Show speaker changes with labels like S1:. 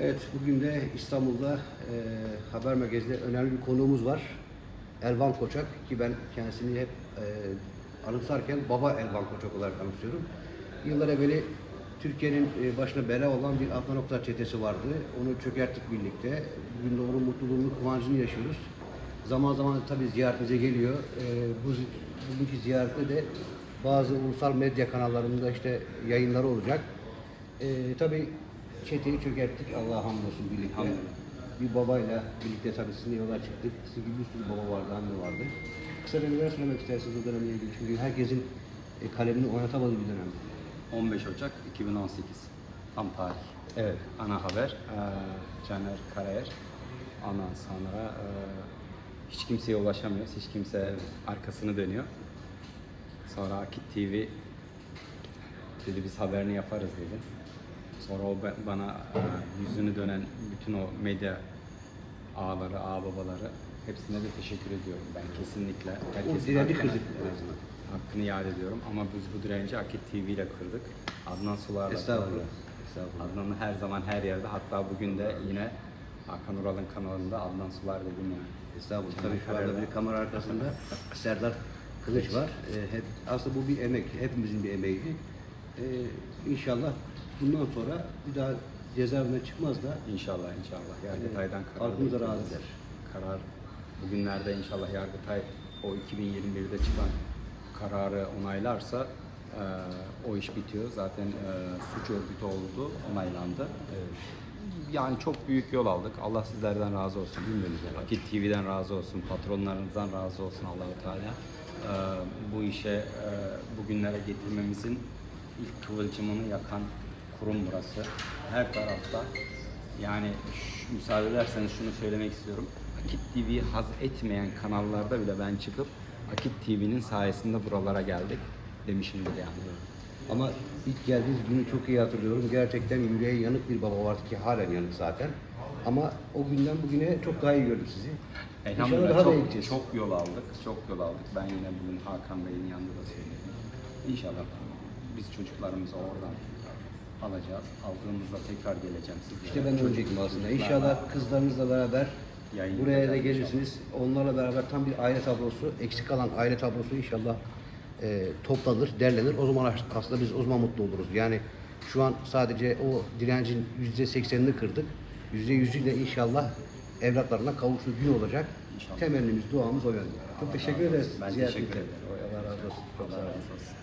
S1: Evet, bugün de İstanbul'da e, haber merkezinde önemli bir konuğumuz var. Elvan Koçak ki ben kendisini hep e, anımsarken baba Elvan Koçak olarak anımsıyorum. Yıllar evveli Türkiye'nin e, başına bela olan bir Adnan Oktar çetesi vardı. Onu çökerttik birlikte. Bugün de onun mutluluğunu, kıvancını yaşıyoruz. Zaman zaman tabii ziyaretimize geliyor. E, bu bugünkü ziyarette de bazı ulusal medya kanallarında işte yayınları olacak. E, tabii çeteyi çökerttik Allah'a hamdolsun birlikte. Bir babayla birlikte tabii sizinle yola çıktık. Sizin gibi bir sürü baba vardı, anne vardı. Kısa neler söylemek istersiniz o dönemle ilgili? Çünkü herkesin e, kalemini oynatamadığı bir dönem.
S2: 15 Ocak 2018 tam tarih.
S1: Evet.
S2: Ana haber eee, Caner Karayer. Ondan sonra eee, hiç kimseye ulaşamıyoruz. Hiç kimse arkasını dönüyor. Sonra Akit TV dedi biz haberini yaparız dedi. Sonra o ba- bana eee, yüzünü dönen bütün o medya ağaları, ağ babaları hepsine de teşekkür ediyorum ben kesinlikle. Herkesin
S1: direnci
S2: hakkını-. Hakkını iade ediyorum ama biz bu direnci Akit TV ile kırdık. Adnan Sular'la
S1: Estağfurullah.
S2: kırdık.
S1: Estağfurullah.
S2: Adnan'ı her zaman her yerde hatta bugün de yine Hakan Ural'ın kanalında Adnan Sular dedim yani.
S1: Estağfurullah. Tabii şu anda bir kamera arkasında Serdar Kılıç var. E, hep, aslında bu bir emek. Hepimizin bir emeğiydi. E, inşallah bundan sonra bir daha cezaevinden çıkmaz da
S2: İnşallah inşallah Yargıtay'dan karar
S1: halkımıza
S2: bekliyoruz.
S1: razı eder.
S2: Karar bugünlerde inşallah Yargıtay o 2021'de çıkan kararı onaylarsa e, o iş bitiyor. Zaten e, suç örgütü oldu, onaylandı. Yani çok büyük yol aldık. Allah sizlerden razı olsun. Akit TV'den razı olsun, patronlarınızdan razı olsun Allahu Teala. E, bu işe e, bugünlere getirmemizin ilk kıvılcımını yakan kurum burası. Her tarafta yani şu- müsaade ederseniz şunu söylemek istiyorum. Akit TV haz etmeyen kanallarda bile ben çıkıp Akit TV'nin sayesinde buralara geldik demişimdir yani.
S1: Ama ilk geldiğiniz günü çok iyi hatırlıyorum. Gerçekten yüreğe yanık bir baba vardı ki halen yanık zaten. Ama o günden bugüne çok daha iyi gördüm sizi.
S2: Elhamdülillah
S1: daha da
S2: çok,
S1: gideceğiz.
S2: çok yol aldık, çok yol aldık. Ben yine bugün Hakan Bey'in yanında da söyledim. İnşallah biz çocuklarımızı oradan alacağız. Aldığımızda tekrar geleceğim sizlere.
S1: İşte ben önceydim aslında. İnşallah kızlarınızla beraber
S2: Yayın
S1: buraya da gelirsiniz. Onlarla beraber tam bir aile tablosu, eksik kalan aile tablosu inşallah e, toplanır, derlenir. O zaman aslında biz o zaman mutlu oluruz. Yani şu an sadece o direncin yüzde seksenini kırdık. Yüzde yüzüyle inşallah evlatlarına kavuştuğu gün olacak.
S2: İnşallah.
S1: Temennimiz, duamız o yönde. Çok teşekkür ederiz.
S2: Ben teşekkür ederim.
S1: Allah razı olsun. Çok sağ olun.